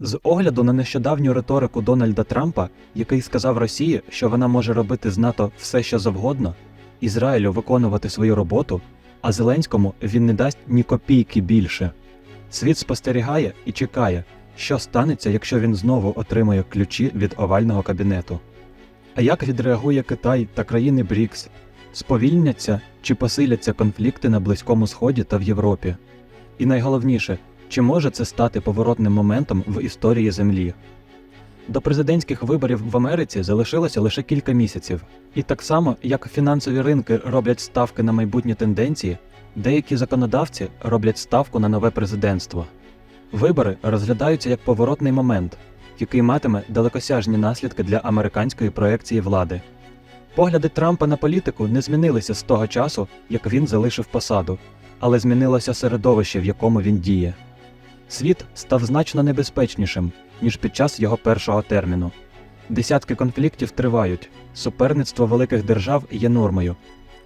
З огляду на нещодавню риторику Дональда Трампа, який сказав Росії, що вона може робити з НАТО все, що завгодно, Ізраїлю виконувати свою роботу, а Зеленському він не дасть ні копійки більше. Світ спостерігає і чекає, що станеться, якщо він знову отримає ключі від овального кабінету. А як відреагує Китай та країни БРІКС? Сповільняться чи посиляться конфлікти на Близькому Сході та в Європі? І найголовніше, чи може це стати поворотним моментом в історії Землі? До президентських виборів в Америці залишилося лише кілька місяців, і так само, як фінансові ринки роблять ставки на майбутні тенденції, деякі законодавці роблять ставку на нове президентство. Вибори розглядаються як поворотний момент, який матиме далекосяжні наслідки для американської проекції влади. Погляди Трампа на політику не змінилися з того часу, як він залишив посаду, але змінилося середовище, в якому він діє. Світ став значно небезпечнішим, ніж під час його першого терміну. Десятки конфліктів тривають, суперництво великих держав є нормою,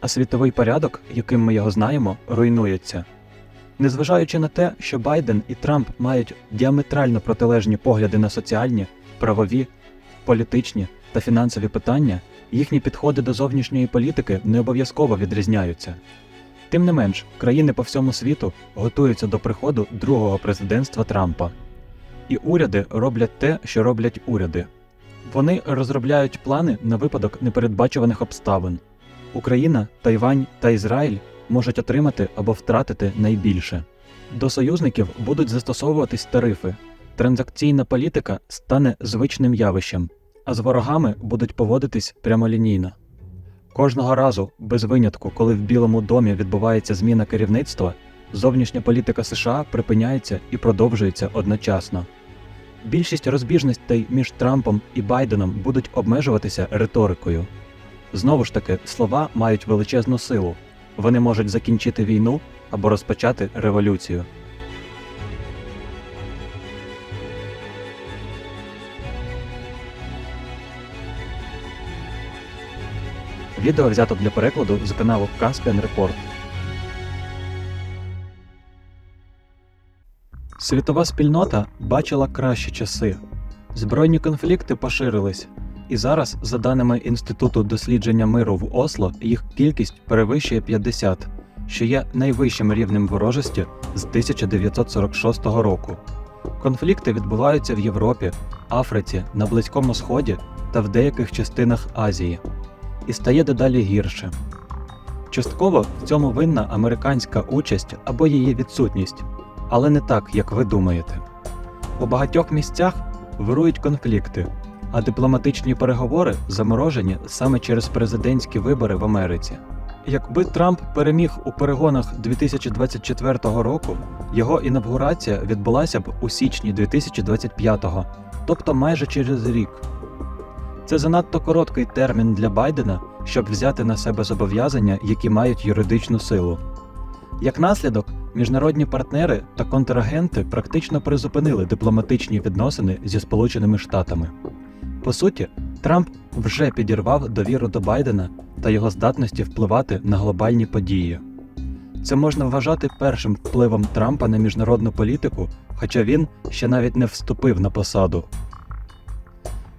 а світовий порядок, яким ми його знаємо, руйнується. Незважаючи на те, що Байден і Трамп мають діаметрально протилежні погляди на соціальні, правові, політичні та фінансові питання, їхні підходи до зовнішньої політики не обов'язково відрізняються. Тим не менш, країни по всьому світу готуються до приходу другого президентства Трампа. І уряди роблять те, що роблять уряди. Вони розробляють плани на випадок непередбачуваних обставин. Україна, Тайвань та Ізраїль можуть отримати або втратити найбільше. До союзників будуть застосовуватись тарифи. Транзакційна політика стане звичним явищем, а з ворогами будуть поводитись прямолінійно. Кожного разу, без винятку, коли в Білому домі відбувається зміна керівництва, зовнішня політика США припиняється і продовжується одночасно. Більшість розбіжностей між Трампом і Байденом будуть обмежуватися риторикою. Знову ж таки, слова мають величезну силу. Вони можуть закінчити війну або розпочати революцію. Відео взято для перекладу з каналу Caspian Report. Світова спільнота бачила кращі часи. Збройні конфлікти поширились, і зараз, за даними Інституту дослідження миру в Осло, їх кількість перевищує 50, що є найвищим рівнем ворожості з 1946 року. Конфлікти відбуваються в Європі, Африці, на Близькому Сході та в деяких частинах Азії. І стає дедалі гірше. Частково в цьому винна американська участь або її відсутність, але не так, як ви думаєте. У багатьох місцях вирують конфлікти, а дипломатичні переговори заморожені саме через президентські вибори в Америці. Якби Трамп переміг у перегонах 2024 року, його інавгурація відбулася б у січні 2025, тобто майже через рік. Це занадто короткий термін для Байдена, щоб взяти на себе зобов'язання, які мають юридичну силу. Як наслідок, міжнародні партнери та контрагенти практично призупинили дипломатичні відносини зі Сполученими Штатами. По суті, Трамп вже підірвав довіру до Байдена та його здатності впливати на глобальні події. Це можна вважати першим впливом Трампа на міжнародну політику, хоча він ще навіть не вступив на посаду.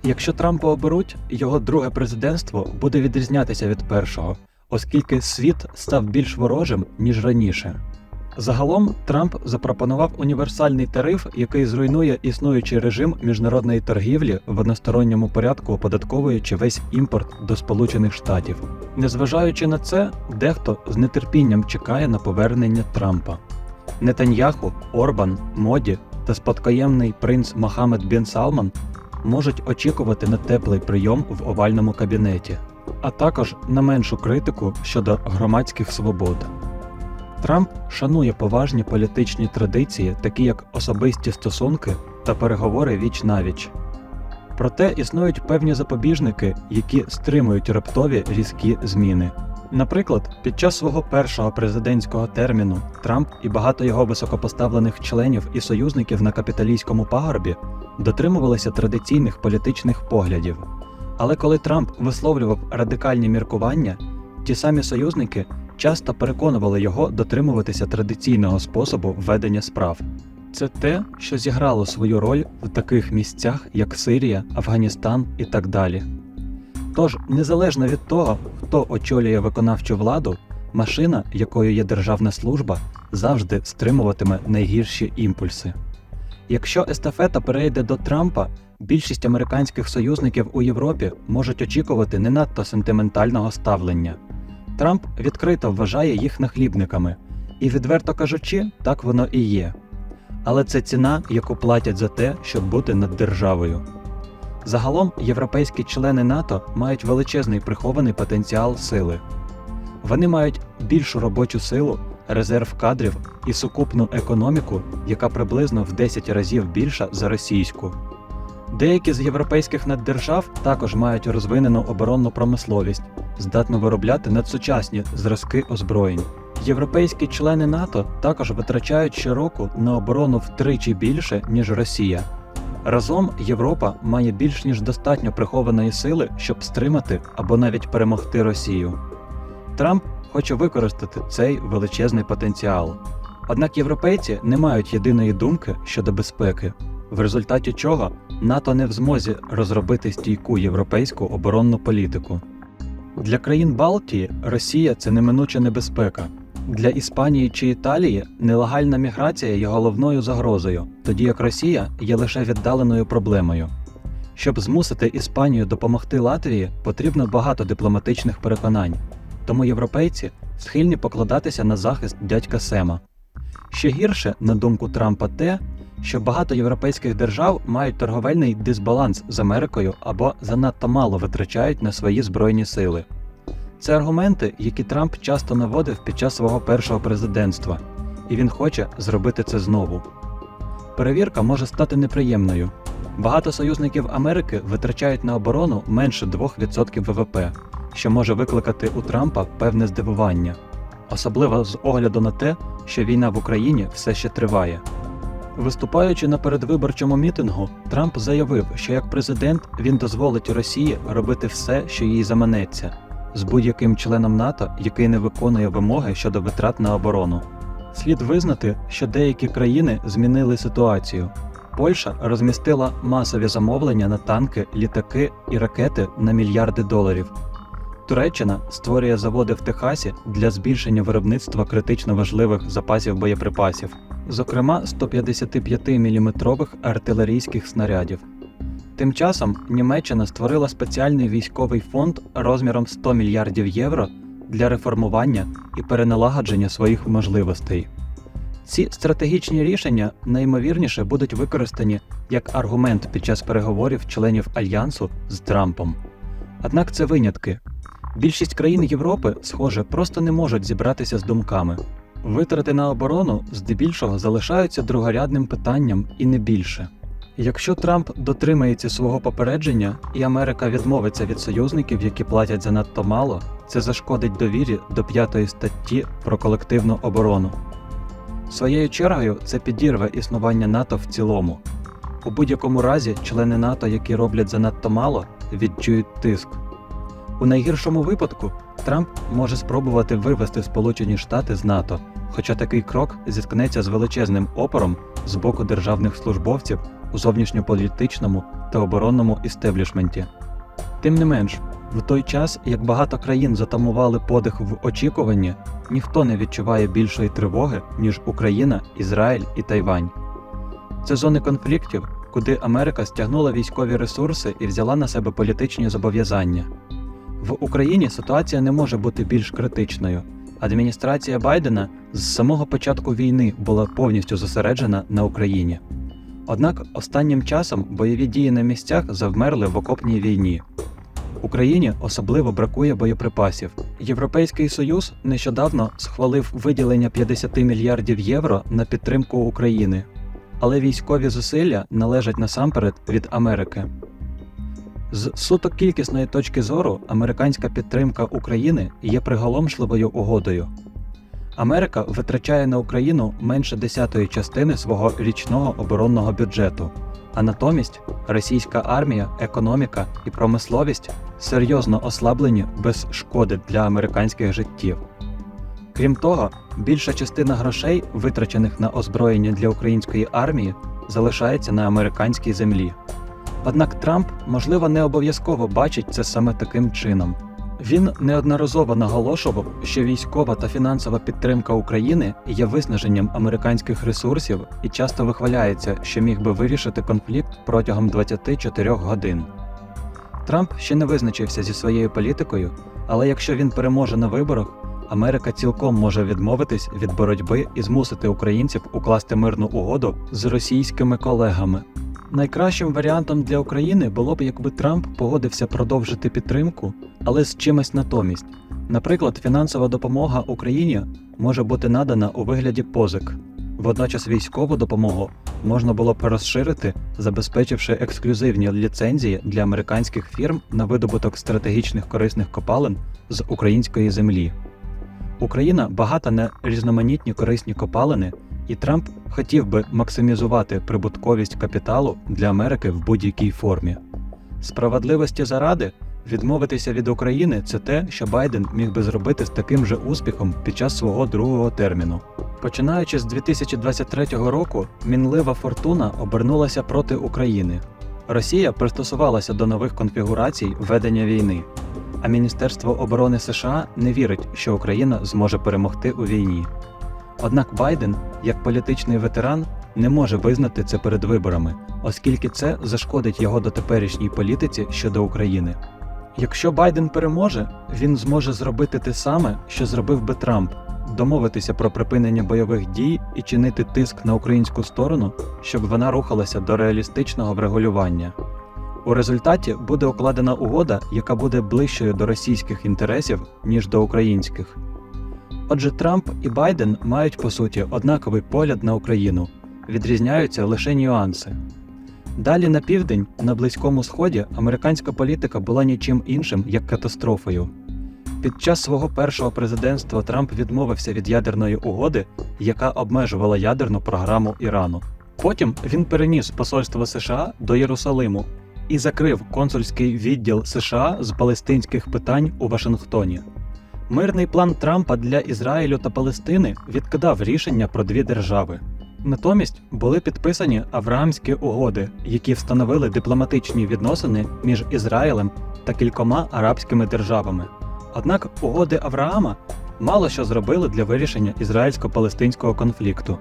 Якщо Трампа оберуть, його друге президентство буде відрізнятися від першого, оскільки світ став більш ворожим, ніж раніше. Загалом Трамп запропонував універсальний тариф, який зруйнує існуючий режим міжнародної торгівлі в односторонньому порядку, оподатковуючи весь імпорт до Сполучених Штатів. Незважаючи на це, дехто з нетерпінням чекає на повернення Трампа. Нетаньяху, Орбан, Моді та спадкоємний принц Мохаммед Бін Салман можуть очікувати на теплий прийом в овальному кабінеті, а також на меншу критику щодо громадських свобод. Трамп шанує поважні політичні традиції, такі як особисті стосунки та переговори віч навіч. Проте існують певні запобіжники, які стримують раптові різкі зміни. Наприклад, під час свого першого президентського терміну Трамп і багато його високопоставлених членів і союзників на капіталійському пагорбі дотримувалися традиційних політичних поглядів. Але коли Трамп висловлював радикальні міркування, ті самі союзники часто переконували його дотримуватися традиційного способу ведення справ. Це те, що зіграло свою роль в таких місцях, як Сирія, Афганістан і так далі. Тож, незалежно від того, хто очолює виконавчу владу, машина, якою є державна служба, завжди стримуватиме найгірші імпульси. Якщо естафета перейде до Трампа, більшість американських союзників у Європі можуть очікувати не надто сентиментального ставлення. Трамп відкрито вважає їх нахлібниками, і, відверто кажучи, так воно і є. Але це ціна, яку платять за те, щоб бути над державою. Загалом європейські члени НАТО мають величезний прихований потенціал сили. Вони мають більшу робочу силу, резерв кадрів і сукупну економіку, яка приблизно в 10 разів більша за російську. Деякі з європейських наддержав також мають розвинену оборонну промисловість, здатну виробляти надсучасні зразки озброєнь. Європейські члени НАТО також витрачають щороку на оборону втричі більше, ніж Росія. Разом Європа має більш ніж достатньо прихованої сили, щоб стримати або навіть перемогти Росію. Трамп хоче використати цей величезний потенціал. Однак європейці не мають єдиної думки щодо безпеки, в результаті чого НАТО не в змозі розробити стійку європейську оборонну політику. Для країн Балтії Росія це неминуча небезпека. Для Іспанії чи Італії нелегальна міграція є головною загрозою, тоді як Росія є лише віддаленою проблемою. Щоб змусити Іспанію допомогти Латвії, потрібно багато дипломатичних переконань, тому європейці схильні покладатися на захист дядька Сема. Ще гірше, на думку Трампа, те, що багато європейських держав мають торговельний дисбаланс з Америкою або занадто мало витрачають на свої збройні сили. Це аргументи, які Трамп часто наводив під час свого першого президентства, і він хоче зробити це знову. Перевірка може стати неприємною. Багато союзників Америки витрачають на оборону менше 2% ВВП, що може викликати у Трампа певне здивування, особливо з огляду на те, що війна в Україні все ще триває. Виступаючи на передвиборчому мітингу, Трамп заявив, що як президент він дозволить Росії робити все, що їй заманеться, з будь-яким членом НАТО, який не виконує вимоги щодо витрат на оборону. Слід визнати, що деякі країни змінили ситуацію. Польща розмістила масові замовлення на танки, літаки і ракети на мільярди доларів. Туреччина створює заводи в Техасі для збільшення виробництва критично важливих запасів боєприпасів, зокрема 155-мм артилерійських снарядів. Тим часом Німеччина створила спеціальний військовий фонд розміром 100 мільярдів євро для реформування і переналагодження своїх можливостей. Ці стратегічні рішення найімовірніше будуть використані як аргумент під час переговорів членів альянсу з Трампом. Однак це винятки. Більшість країн Європи, схоже, просто не можуть зібратися з думками. Витрати на оборону здебільшого залишаються другорядним питанням і не більше. Якщо Трамп дотримається свого попередження і Америка відмовиться від союзників, які платять занадто мало, це зашкодить довірі до п'ятої статті про колективну оборону. Своєю чергою це підірве існування НАТО в цілому. У будь-якому разі, члени НАТО, які роблять занадто мало, відчують тиск. У найгіршому випадку Трамп може спробувати вивести Сполучені Штати з НАТО, хоча такий крок зіткнеться з величезним опором з боку державних службовців у зовнішньополітичному та оборонному істеблішменті. Тим не менш, в той час, як багато країн затамували подих в очікуванні, ніхто не відчуває більшої тривоги, ніж Україна, Ізраїль і Тайвань. Це зони конфліктів, куди Америка стягнула військові ресурси і взяла на себе політичні зобов'язання. В Україні ситуація не може бути більш критичною. Адміністрація Байдена з самого початку війни була повністю зосереджена на Україні. Однак останнім часом бойові дії на місцях завмерли в окопній війні. Україні особливо бракує боєприпасів. Європейський Союз нещодавно схвалив виділення 50 мільярдів євро на підтримку України, але військові зусилля належать насамперед від Америки. З суто кількісної точки зору американська підтримка України є приголомшливою угодою. Америка витрачає на Україну менше десятої частини свого річного оборонного бюджету, а натомість російська армія, економіка і промисловість серйозно ослаблені без шкоди для американських життів. Крім того, більша частина грошей, витрачених на озброєння для української армії, залишається на американській землі. Однак Трамп, можливо, не обов'язково бачить це саме таким чином. Він неодноразово наголошував, що військова та фінансова підтримка України є виснаженням американських ресурсів і часто вихваляється, що міг би вирішити конфлікт протягом 24 годин. Трамп ще не визначився зі своєю політикою, але якщо він переможе на виборах, Америка цілком може відмовитись від боротьби і змусити українців укласти мирну угоду з російськими колегами. Найкращим варіантом для України було б, якби Трамп погодився продовжити підтримку, але з чимось натомість. Наприклад, фінансова допомога Україні може бути надана у вигляді позик. Водночас військову допомогу можна було б розширити, забезпечивши ексклюзивні ліцензії для американських фірм на видобуток стратегічних корисних копалин з української землі. Україна багата на різноманітні корисні копалини, і Трамп хотів би максимізувати прибутковість капіталу для Америки в будь-якій формі. Справедливості заради відмовитися від України це те, що Байден міг би зробити з таким же успіхом під час свого другого терміну. Починаючи з 2023 року, мінлива фортуна обернулася проти України. Росія пристосувалася до нових конфігурацій ведення війни, а Міністерство оборони США не вірить, що Україна зможе перемогти у війні. Однак Байден, як політичний ветеран, не може визнати це перед виборами, оскільки це зашкодить його дотеперішній політиці щодо України. Якщо Байден переможе, він зможе зробити те саме, що зробив би Трамп домовитися про припинення бойових дій і чинити тиск на українську сторону, щоб вона рухалася до реалістичного врегулювання. У результаті буде укладена угода, яка буде ближчою до російських інтересів, ніж до українських. Отже, Трамп і Байден мають по суті однаковий погляд на Україну, відрізняються лише нюанси. Далі на південь, на Близькому Сході, американська політика була нічим іншим як катастрофою. Під час свого першого президентства Трамп відмовився від ядерної угоди, яка обмежувала ядерну програму Ірану. Потім він переніс посольство США до Єрусалиму і закрив консульський відділ США з палестинських питань у Вашингтоні. Мирний план Трампа для Ізраїлю та Палестини відкидав рішення про дві держави. Натомість були підписані Авраамські угоди, які встановили дипломатичні відносини між Ізраїлем та кількома арабськими державами. Однак угоди Авраама мало що зробили для вирішення ізраїльсько-палестинського конфлікту.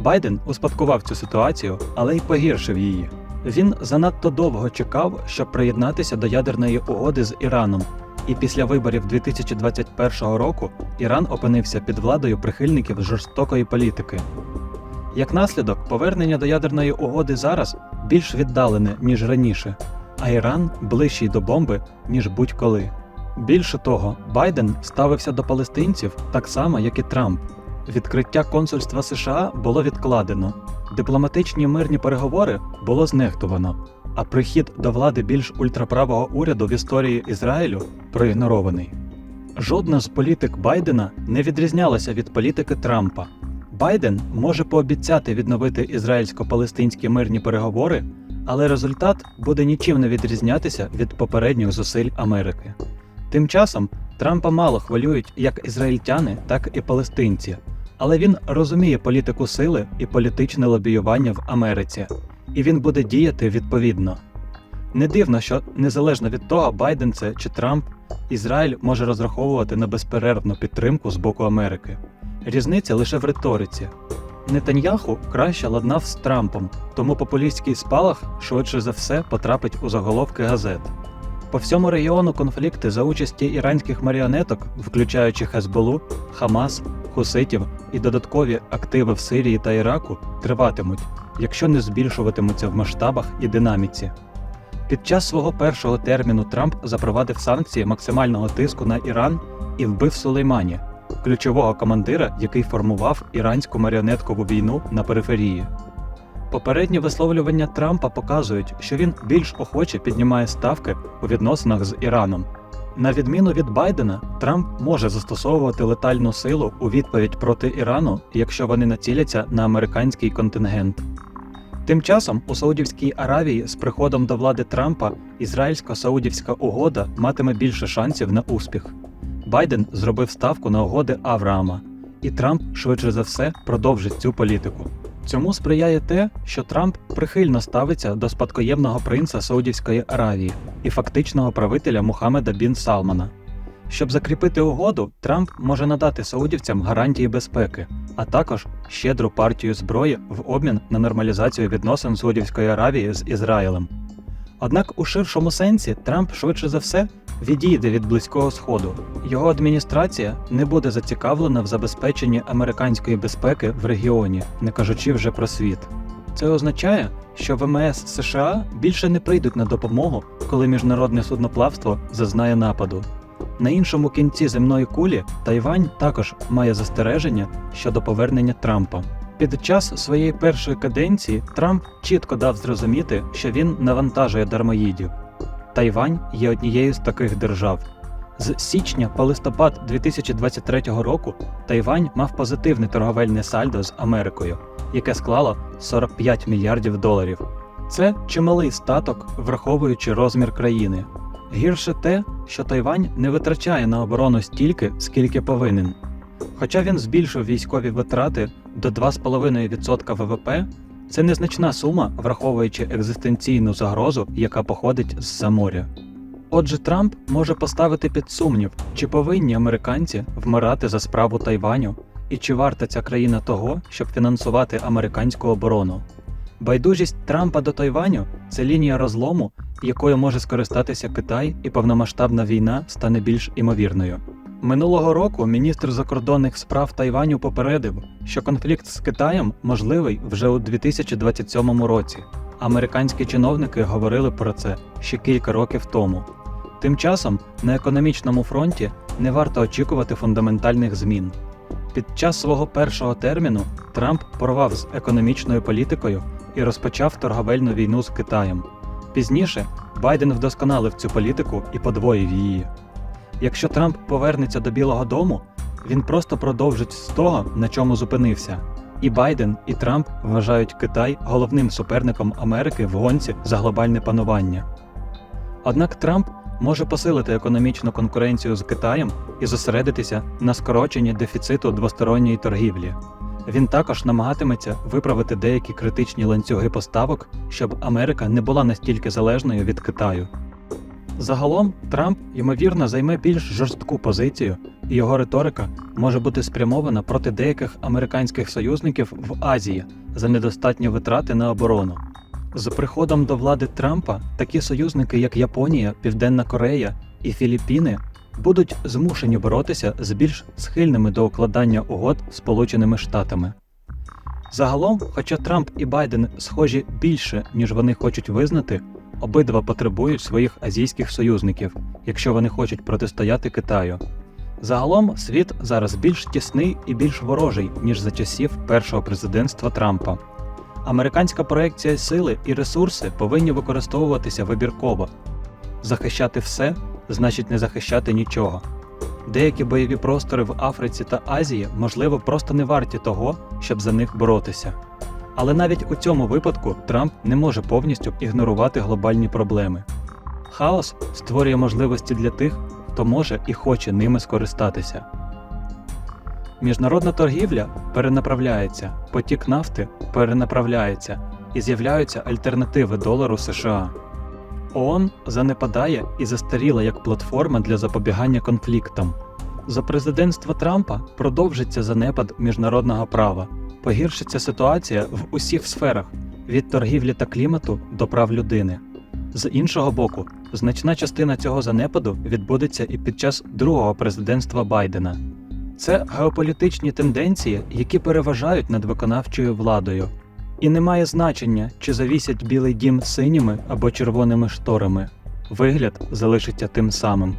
Байден успадкував цю ситуацію, але й погіршив її. Він занадто довго чекав, щоб приєднатися до ядерної угоди з Іраном, і після виборів 2021 року Іран опинився під владою прихильників жорстокої політики. Як наслідок, повернення до ядерної угоди зараз більш віддалене, ніж раніше, а Іран ближчий до бомби, ніж будь-коли. Більше того, Байден ставився до палестинців так само, як і Трамп. Відкриття консульства США було відкладено, дипломатичні мирні переговори було знехтувано, а прихід до влади більш ультраправого уряду в історії Ізраїлю проігнорований. Жодна з політик Байдена не відрізнялася від політики Трампа. Байден може пообіцяти відновити ізраїльсько-палестинські мирні переговори, але результат буде нічим не відрізнятися від попередніх зусиль Америки. Тим часом Трампа мало хвилюють як ізраїльтяни, так і палестинці, але він розуміє політику сили і політичне лобіювання в Америці, і він буде діяти відповідно. Не дивно, що незалежно від того, Байден це чи Трамп, Ізраїль може розраховувати на безперервну підтримку з боку Америки. Різниця лише в риториці. Нетаньяху краще ладнав з Трампом, тому популістський спалах швидше за все потрапить у заголовки газет. По всьому регіону конфлікти за участі іранських маріонеток, включаючи Хезболу, Хамас, Хуситів і додаткові активи в Сирії та Іраку, триватимуть, якщо не збільшуватимуться в масштабах і динаміці. Під час свого першого терміну Трамп запровадив санкції максимального тиску на Іран і вбив Сулеймані, ключового командира, який формував іранську маріонеткову війну на периферії. Попередні висловлювання Трампа показують, що він більш охоче піднімає ставки у відносинах з Іраном. На відміну від Байдена, Трамп може застосовувати летальну силу у відповідь проти Ірану, якщо вони націляться на американський контингент. Тим часом у Саудівській Аравії з приходом до влади Трампа ізраїльсько-саудівська угода матиме більше шансів на успіх. Байден зробив ставку на угоди Авраама. і Трамп швидше за все продовжить цю політику. Цьому сприяє те, що Трамп прихильно ставиться до спадкоємного принца Саудівської Аравії і фактичного правителя Мухаммеда Бін Салмана. Щоб закріпити угоду, Трамп може надати саудівцям гарантії безпеки, а також щедру партію зброї в обмін на нормалізацію відносин Саудівської Аравії з Ізраїлем. Однак у ширшому сенсі Трамп швидше за все відійде від близького сходу. Його адміністрація не буде зацікавлена в забезпеченні американської безпеки в регіоні, не кажучи вже про світ. Це означає, що ВМС США більше не прийдуть на допомогу, коли міжнародне судноплавство зазнає нападу. На іншому кінці земної кулі Тайвань також має застереження щодо повернення Трампа. Під час своєї першої каденції Трамп чітко дав зрозуміти, що він навантажує дармоїдів. Тайвань є однією з таких держав. З січня по листопад 2023 року Тайвань мав позитивне торговельне сальдо з Америкою, яке склало 45 мільярдів доларів. Це чималий статок, враховуючи розмір країни. Гірше те, що Тайвань не витрачає на оборону стільки, скільки повинен. Хоча він збільшив військові витрати до 2,5% ВВП, це незначна сума, враховуючи екзистенційну загрозу, яка походить з-за моря. Отже, Трамп може поставити під сумнів, чи повинні американці вмирати за справу Тайваню, і чи варта ця країна того, щоб фінансувати американську оборону. Байдужість Трампа до Тайваню це лінія розлому, якою може скористатися Китай, і повномасштабна війна стане більш імовірною. Минулого року міністр закордонних справ Тайваню попередив, що конфлікт з Китаєм можливий вже у 2027 році. Американські чиновники говорили про це ще кілька років тому. Тим часом на економічному фронті не варто очікувати фундаментальних змін. Під час свого першого терміну Трамп порвав з економічною політикою і розпочав торговельну війну з Китаєм. Пізніше Байден вдосконалив цю політику і подвоїв її. Якщо Трамп повернеться до Білого Дому, він просто продовжить з того, на чому зупинився. І Байден, і Трамп вважають Китай головним суперником Америки в гонці за глобальне панування. Однак Трамп може посилити економічну конкуренцію з Китаєм і зосередитися на скороченні дефіциту двосторонньої торгівлі. Він також намагатиметься виправити деякі критичні ланцюги поставок, щоб Америка не була настільки залежною від Китаю. Загалом Трамп, ймовірно, займе більш жорстку позицію, і його риторика може бути спрямована проти деяких американських союзників в Азії за недостатні витрати на оборону. З приходом до влади Трампа такі союзники, як Японія, Південна Корея і Філіппіни, будуть змушені боротися з більш схильними до укладання угод Сполученими Штатами. Загалом, хоча Трамп і Байден схожі більше, ніж вони хочуть визнати, обидва потребують своїх азійських союзників, якщо вони хочуть протистояти Китаю. Загалом світ зараз більш тісний і більш ворожий, ніж за часів першого президентства Трампа. Американська проекція сили і ресурси повинні використовуватися вибірково. Захищати все значить не захищати нічого. Деякі бойові простори в Африці та Азії, можливо, просто не варті того, щоб за них боротися. Але навіть у цьому випадку Трамп не може повністю ігнорувати глобальні проблеми. Хаос створює можливості для тих, хто може і хоче ними скористатися. Міжнародна торгівля перенаправляється, потік нафти перенаправляється і з'являються альтернативи долару США. ООН занепадає і застаріла як платформа для запобігання конфліктам. За президентства Трампа продовжиться занепад міжнародного права, погіршиться ситуація в усіх сферах від торгівлі та клімату до прав людини. З іншого боку, значна частина цього занепаду відбудеться і під час другого президентства Байдена. Це геополітичні тенденції, які переважають над виконавчою владою. І не має значення, чи завісять Білий дім синіми або червоними шторами. Вигляд залишиться тим самим.